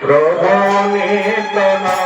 প্রবণিত না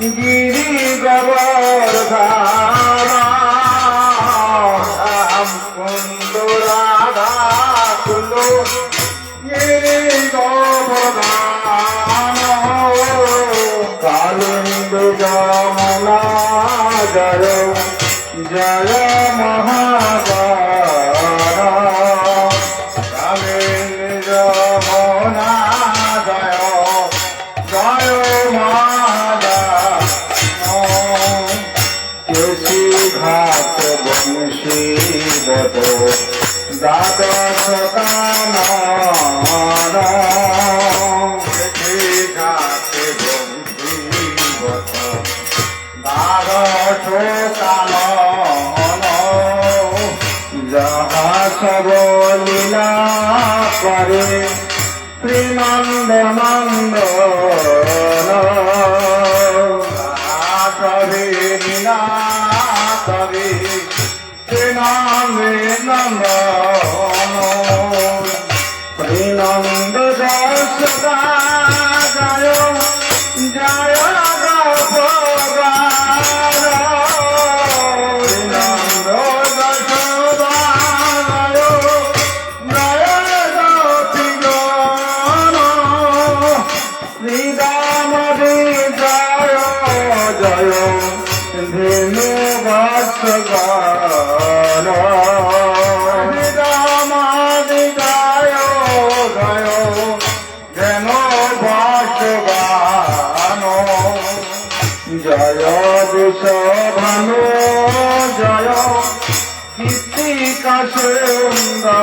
গিরি গবর ধাম কুন্দ রাধা কুলো গিরি গবর ধাম কালিন্দ যমুনা জয় জয় মহাবা সবলীলা করে শ্রীনন্দ মন্দ করে লীলা করে শ্রীনন্দ নন্দ জয় কীর্তিকা সুন্দর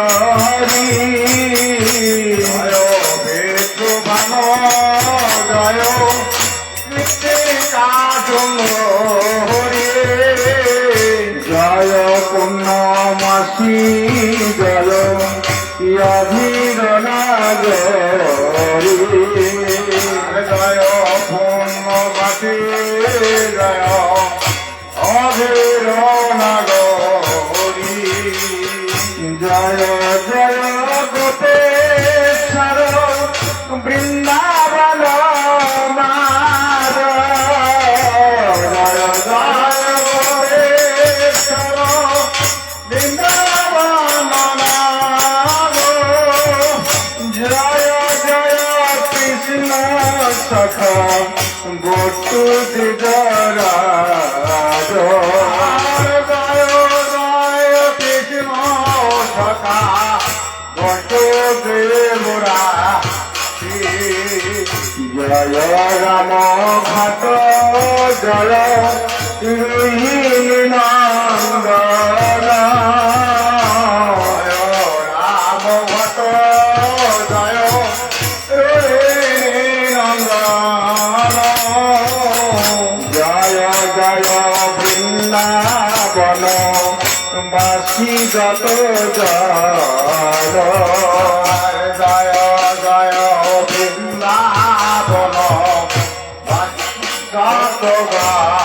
জয় রাম ঘাট জয় বাবা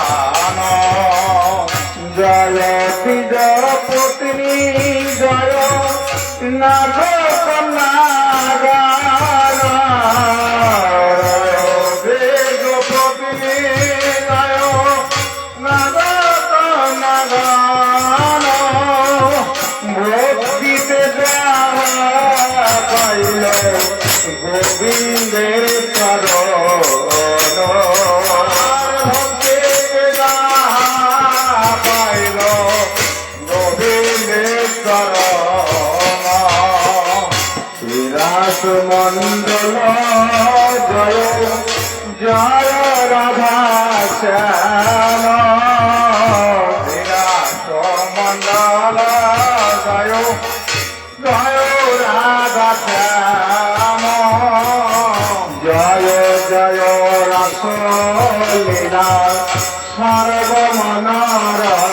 জয় রাসলীলা সর্বমনারা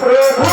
প্রভু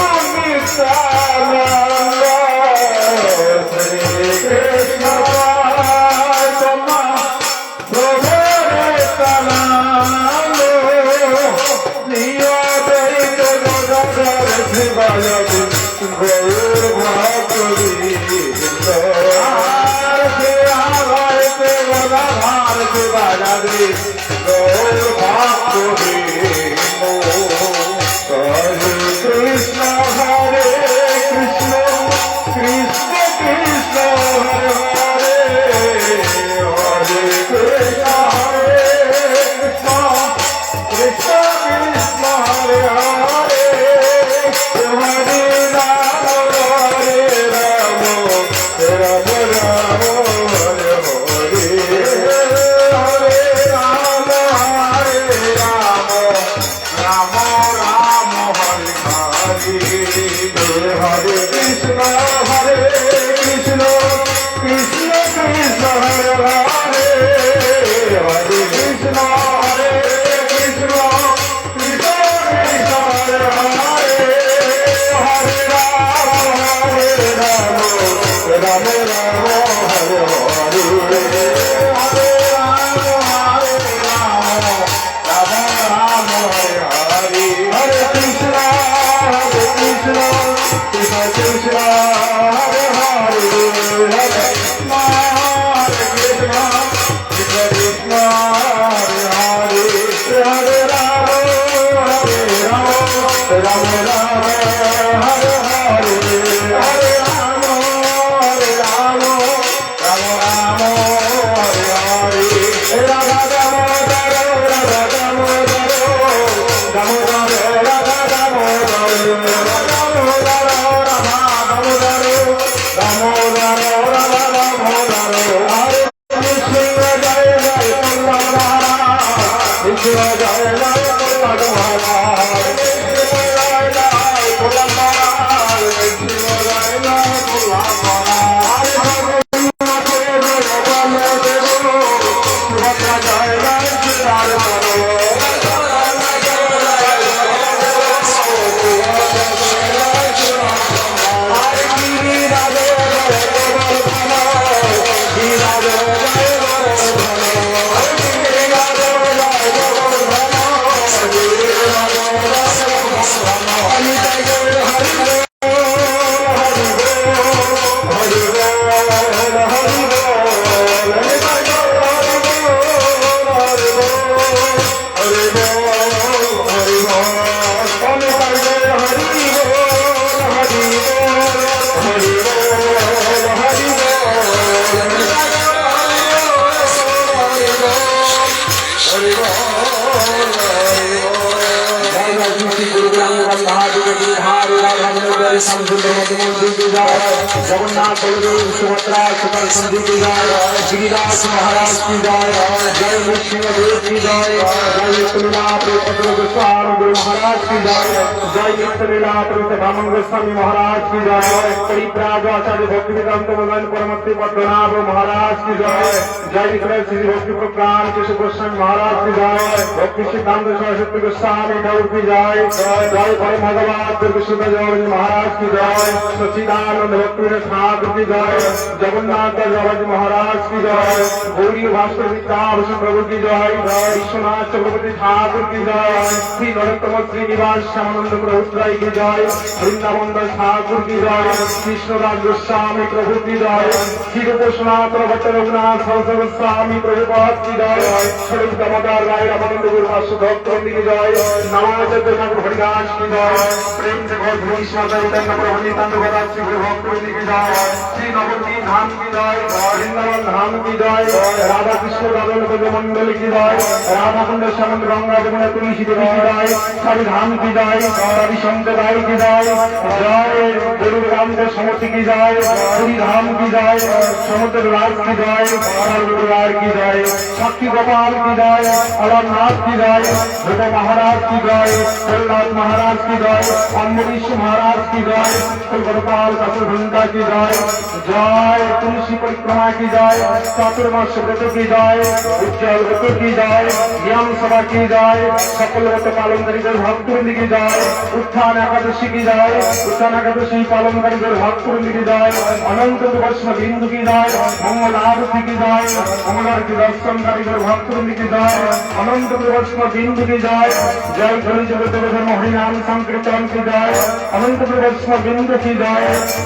কৃষ্ণ হরে জগন্নাথ বলদেব সুভদ্রা সুপার সন্ধি কি জয় গিরিদাস মহারাজ কি জয় জয় নৃসিংহদেব কি জয় জয় তুলনা প্রভদ্র গোস্বামী গুরু মহারাজ কি জয় জয় নিত্যলীলা প্রভৃত বামন গোস্বামী মহারাজ কি জয় পরিপ্রাজ আচার্য ভক্তি বেদান্ত ভগবান পরমত্রী পদ্মনাভ মহারাজ কি জয় জয় বিক্রয় শ্রী ভক্তি প্রপ্রাণ কেশব গোস্বামী মহারাজ কি জয় ভক্তি সিদ্ধান্ত সরস্বতী গোস্বামী ঠাকুর কি জয় জয় পরম ভগবান দুর্গসুদ মহারাজ কি জয় সচিদানন্দ ভক্তি ঠাকুর কি জয় জগন্নাথ জগৎ মহারাজ কি জয় গৌরী ভাস্কর বিদ্যাভূষণ প্রভু কি জয় বিশ্বনাথ চক্রবর্তী ঠাকুর কি জয় শ্রী নরোত্তম শ্রীনিবাস শ্যামানন্দ প্রভু রায় কি জয় বৃন্দাবন দাস ঠাকুর কি জয় কৃষ্ণরাজ গোস্বামী প্রভু কি জয় শ্রী রূপসনাথ ভট্ট রঘুনাথ সরস্বতী গোস্বামী প্রভু জয় স্বরূপ দামোদর রায় রামানন্দ গুরু ভাষ্য ভক্ত কি জয় নামাচার্য ঠাকুর হরিদাস কি জয় প্রেম ঘোষ ভীষ্ম চৈতন্য প্রভু নিতান্ত গদা শ্রী গুরু ভক্ত জয় শ্রী নবদ্বীপ ধাম কি জয় বৃন্দাবন ধাম কি জয় রাধা কৃষ্ণ রাজন মন্ডলী কি জয় রাধাকুণ্ড শ্যামন্ত গঙ্গা যমুনা তুলসী দেবী কি জয় সারি ধাম কি জয় রবি সম্প্রদায় কি জয় জয় গরুর রামদেব সমর্থী কি জয় পুরী ধাম কি জয় সমুদ্র রাজ কি জয় সর্বরার কি জয় সাক্ষী গোপাল কি জয় অমরনাথ কি জয় ধ্রুব মহারাজ কি জয় প্রহ্লাদ মহারাজ কি জয় অম্বরীশ মহারাজ কি জয় গোপাল কাসুর ভূমিকা কি জয় জয় তুলসী পরিক্রমা কি জয় চতুর্মাস ব্রত কি জয় উজ্জ্বল জগত কি যায় জ্ঞান সভা কি যায় সকল ব্রত পালনকারীদের ভক্তবৃন্দি কি যায় উত্থান একাদশী কি যায় উত্থান একাদশী পালনকারীদের ভক্তবৃন্দি কি যায় অনন্ত বৈষ্ণব বিন্দু কি যায় মঙ্গল আরতি কি যায় আরতি দর্শনকারীদের ভক্তবৃন্দি কি যায় অনন্ত বৈষ্ণব বিন্দু কি যায় জয় ধরি জগত ধর্ম হরিনাম সংকীর্তন যায় অনন্ত বৈষ্ণব বিন্দু যায়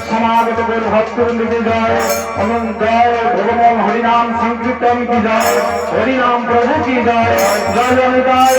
সমাগতদের ভক্তবৃন্দি কি যায় অনন্ত জয় ভগবান হরিনাম সংকীর্তন কি যায় হরিনাম প্রভু কি যায় জয় জয় জয়